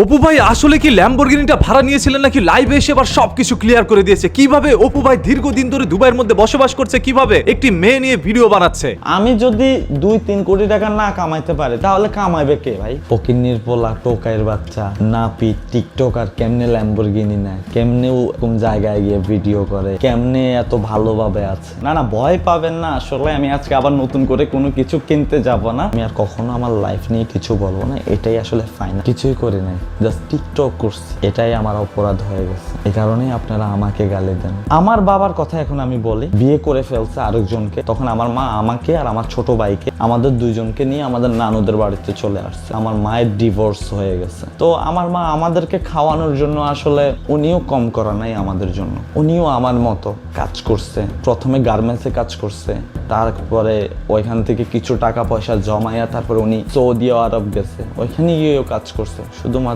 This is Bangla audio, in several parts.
অপু ভাই আসলে কি ল্যাম্বরগিনিটা ভাড়া নিয়েছিলেন নাকি লাইভে এসে এবার সবকিছু ক্লিয়ার করে দিয়েছে? কীভাবে অপু ভাই দীর্ঘদিন ধরে দুবাইয়ের মধ্যে বসবাস করছে কীভাবে একটি মেয়ে নিয়ে ভিডিও বানাচ্ছে? আমি যদি দুই তিন কোটি টাকা না কামাইতে পারে তাহলে কামাইবে কে ভাই? ফকিন্নির পোলা টোকাইয়ের বাচ্চা নাপি টিকটক আর কেমনে ল্যাম্বরগিনি নেয়? কেমনে ও কোন জায়গায় গিয়ে ভিডিও করে? কেমনে এত ভালোভাবে আছে? না না ভয় পাবেন না। আসলে আমি আজকে আবার নতুন করে কোনো কিছু কিনতে যাব না। আমি আর কখনো আমার লাইফ নিয়ে কিছু বলব না। এটাই আসলে ফাইনাল কিছুই করি নাই। জাস্ট টিকটক করছি। এটাই আমার অপরাধ হয়ে গেছে। এই কারণেই আপনারা আমাকে গালি দেন। আমার বাবার কথা এখন আমি বলি, বিয়ে করে ফেলছে আরেকজনকে, তখন আমার মা আমাকে আর আমার ছোট ভাইকে, আমাদের দুইজনকে নিয়ে আমাদের নানুদের বাড়িতে চলে আসছে। আমার মায়ের ডিভোর্স হয়ে গেছে। তো আমার মা আমাদেরকে খাওয়ানোর জন্য আসলে উনিও কম করা নাই আমাদের জন্য। উনিও আমার মতো কাজ করছে। প্রথমে গার্মেন্টসে কাজ করছে। তারপরে ওইখান থেকে কিছু টাকা পয়সা জমাইয়া তারপরে উনি সৌদি আরব গেছে। ওইখানে গিয়েও কাজ করছে। শুধুমাত্র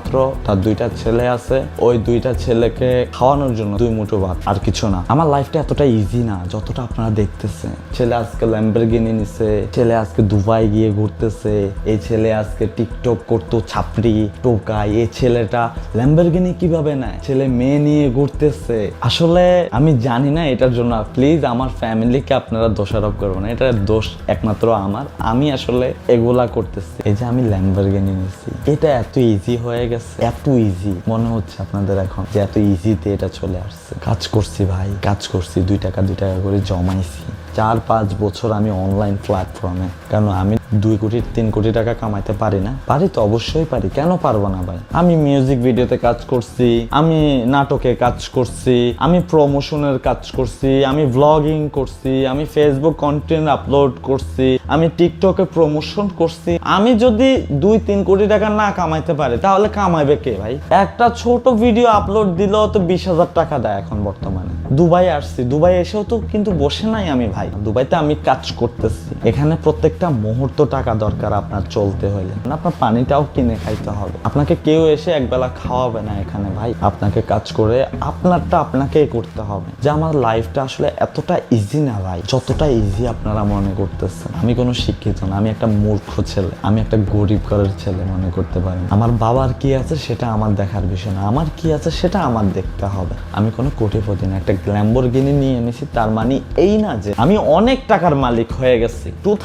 তার দুইটা ছেলে আছে, ওই দুইটা ছেলেকে খাওয়ানোর জন্য দুই মুঠো ভাত, আর কিছু না। আমার লাইফটা এতটা ইজি না, যতটা আপনারা দেখতেছেন। ছেলে আজকে ল্যাম্বরগিনি নিছে, ছেলে আজকে দুবাই গিয়ে ঘুরতেছে, এই ছেলে আজকে টিকটক করতো ছাপড়ি টোকাই এই ছেলেটা ল্যাম্বরগিনি কীভাবে নেয়? ছেলে মেয়ে নিয়ে ঘুরতেছে। আসলে আমি জানি না এটার জন্য প্লিজ আমার ফ্যামিলিকে আপনারা দোষারোপ করবেন না, এটার দোষ একমাত্র আমার। আমি আসলে এগুলা করতেছি। এই যে আমি ল্যাম্বরগিনি নিছি, এটা এত ইজি হয়ে গেছে। এত ইজি মনে হচ্ছে আপনাদের এখন যে এত ইজিতে এটা চলে আসছে। কাজ করছি ভাই, কাজ করছি। দুই টাকা দুই টাকা করে জমাইছি। চার, পাঁচ বছর আমি অনলাইন প্ল্যাটফর্মে কারণ আমি দুই কোটি, তিন কোটি টাকা কামাইতে পারি না। পারি তো অবশ্যই পারি, কেন পারব না ভাই? আমি মিউজিক ভিডিওতে কাজ করছি, আমি নাটকে কাজ করছি, আমি প্রমোশনের কাজ করছি, আমি ব্লগিং করছি, আমি ফেসবুক কন্টেন্ট আপলোড করছি, আমি টিকটকে প্রমোশন করছি। আমি যদি দুই, তিন কোটি টাকা না কামাইতে পারি, তাহলে কামাইবে কে ভাই? একটা ছোট ভিডিও আপলোড দিলেও তো বিশ হাজার টাকা দেয় এখন বর্তমানে। দুবাই আসছি, দুবাই এসেও তো কিন্তু বসে নাই আমি ভাই। দুবাইতে আমি কাজ করতেছি। এখানে প্রত্যেকটা মুহূর্ত টাকা দরকার আপনার চলতে হলে। আপনার পানিটাও কিনে খাইতে হবে। আপনাকে কেউ এসে একবেলা খাওয়াবে না এখানে ভাই। আপনাকে কাজ করে আপনারটা আপনাকেই করতে হবে। যে আমার লাইফটা আসলে এতটা ইজি না ভাই, যতটা ইজি আপনারা মনে করতেছেন। আমি কোনো শিক্ষিত না, আমি একটা মূর্খ ছেলে। আমি একটা গরিব ঘরের ছেলে মনে করতে পারেন আমার বাবার কি আছে সেটা আমার দেখার বিষয় না। আমার কি আছে সেটা আমার দেখতে হবে। আমি কোনো কোটিপতি না। একটা গ্ল্যাম্বরগিনি নিয়ে এনেছি, তার মানে এই না যে আমি অনেক টাকার মালিক হয়ে গেছি। টু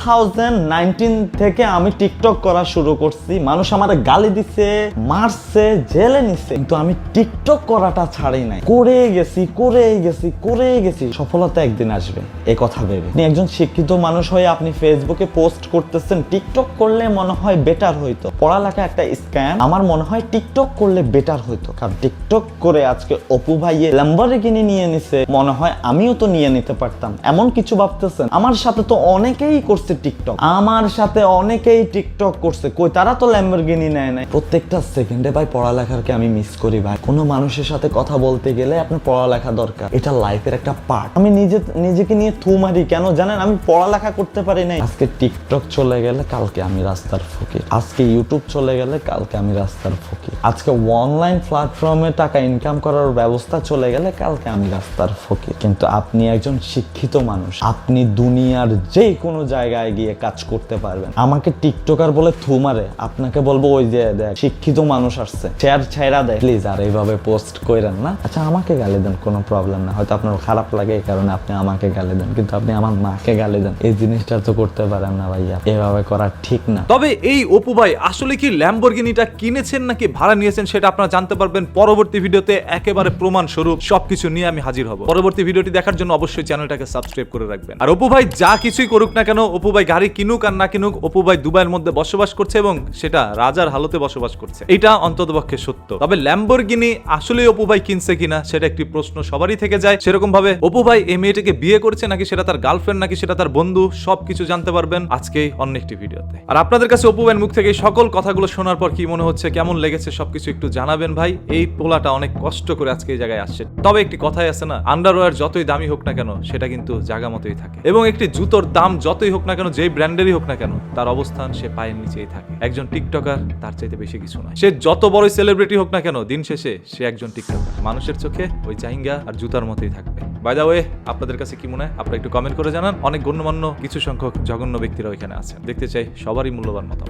থেকে আমি টিকটক করা শুরু করছি। মানুষ আমার গালি দিছে, মারছে, জেলে নিছে। কিন্তু আমি টিকটক করাটা ছাড়ি নাই। করে গেছি করে গেছি করে গেছি। সফলতা একদিন আসবে, এ কথা ভেবে। একজন শিক্ষিত মানুষ হয়ে আপনি ফেসবুকে পোস্ট করতেছেন টিকটক করলে মনে হয় বেটার হইতো। পড়ালেখা একটা স্ক্যাম আমার মনে হয় টিকটক করলে বেটার হইতো। কারণ টিকটক করে আজকে অপু ভাইয়ে কিনে নিয়ে নিছে। মনে হয় আমিও তো নিয়ে নিতে পারতাম। এমন কিছু ভাবতেছেন। আমার সাথে তো অনেকেই করছে টিকটক আমার সাথে অনেকেই টিকটক করছে। কই, তারা তো ল্যাম্বরগিনি নেয় নাই। প্রত্যেকটা সেকেন্ডে ভাই পড়ালেখারকে আমি মিস করি ভাই। কোনো মানুষের সাথে কথা বলতে গেলে আপনার পড়ালেখা দরকার। এটা লাইফের একটা পার্ট আমি নিজে, নিজেকে নিয়ে থু মারি। কেন জানেন, আমি পড়ালেখা করতে পারি নাই। আজকে টিকটক চলে গেলে কালকে আমি রাস্তার ফকির। আজকে ইউটিউব চলে গেলে কালকে আমি রাস্তার ফকির। আজকে অনলাইন প্ল্যাটফর্মে টাকা ইনকাম করার ব্যবস্থা চলে গেলে কালকে আমি রাস্তার ফকির। কিন্তু আপনি একজন শিক্ষিত মানুষ। আপনি দুনিয়ার যে কোনো জায়গায় গিয়ে কাজ করতে পারবেন। আমাকে টিকটকার বলে থু মারে। আপনাকে বলব, ওই যে দেখ, শিক্ষিত মানুষ আসছে। শেয়ার ছাইরা দেয় প্লিজ, আর এইভাবে পোস্ট করেন না। আচ্ছা আমাকে গালি দেন, কোনো প্রবলেম না। হয়তো আপনার খারাপ লাগে এই কারণে আপনি আমাকে গালি দেন, কিন্তু আপনি আমার মাকে গালি দেন। এই জিনিসটা তো করতে পারেন না ভাইয়া। এভাবে করা ঠিক না। তবে এই অপু ভাই, আসলে কি ল্যাম্বরগিনিটা কিনেছেন নাকি ভাড়া নিয়েছেন সেটা আপনারা জানতে পারবেন পরবর্তী ভিডিওতে একেবারে প্রমাণ স্বরূপ সবকিছু নিয়ে আমি হাজির হব। পরবর্তী ভিডিওটি দেখার জন্য অবশ্যই চ্যানেলটাকে সাবস্ক্রাইব করে রাখবেন। আর অপু ভাই, যা কিছুই করুক না কেন, অপু ভাই গাড়ি কিনুক আর না কিনুক অপু ভাই দুবাইয়ের মধ্যে বসবাস করছে এবং সেটা রাজার হালতে বসবাস করছে। এটা অন্ততপক্ষে সত্য। তবে ল্যাম্বরগিনি আসলে অপু ভাই কিনছে কিনা, সেটা একটি প্রশ্ন সবারই থেকে যায়। সেরকম ভাবে অপু ভাই এই মেয়েটাকে বিয়ে করেছে নাকি সেটা তার গার্লফ্রেন্ড নাকি সেটা তার বন্ধু, সবকিছু জানতে পারবেন আজকেই অন্য একটি ভিডিওতে। আর আপনাদের কাছে অপু ভাইয়ের মুখ থেকে সকল কথাগুলো শোনার পর কি মনে হচ্ছে, কেমন লেগেছে, সবকিছু একটু জানাবেন ভাই। এই পোলাটা অনেক কষ্ট করে আজকে এই জায়গায় আসছে। তবে একটি কথাই আছে না আন্ডারওয়্যার যতই দামি হোক না কেন, সেটা কিন্তু জায়গা মতোই থাকে। এবং একটি জুতোর দাম যতই হোক না কেন, যেই ব্র্যান্ডেরই হোক না তার অবস্থান সে পায়ের নিচেই থাকে। একজন টিকটকার, তার চাইতে বেশি কিছু নয়। সে যত বড় সেলিব্রিটি হোক না কেন, দিন শেষে সে একজন টিকটকার। মানুষের চোখে ওই জাহিঙ্গা আর জুতার মতোই থাকবে। বাই দা ওয়ে আপনাদের কাছে কি মনে হয়? আপনারা একটু কমেন্ট করে জানান। অনেক গণ্যমান্য, কিছু সংখ্যক জঘন্য ব্যক্তিরা ওইখানে আছে দেখতে চাই সবারই মূল্যবান মতামত।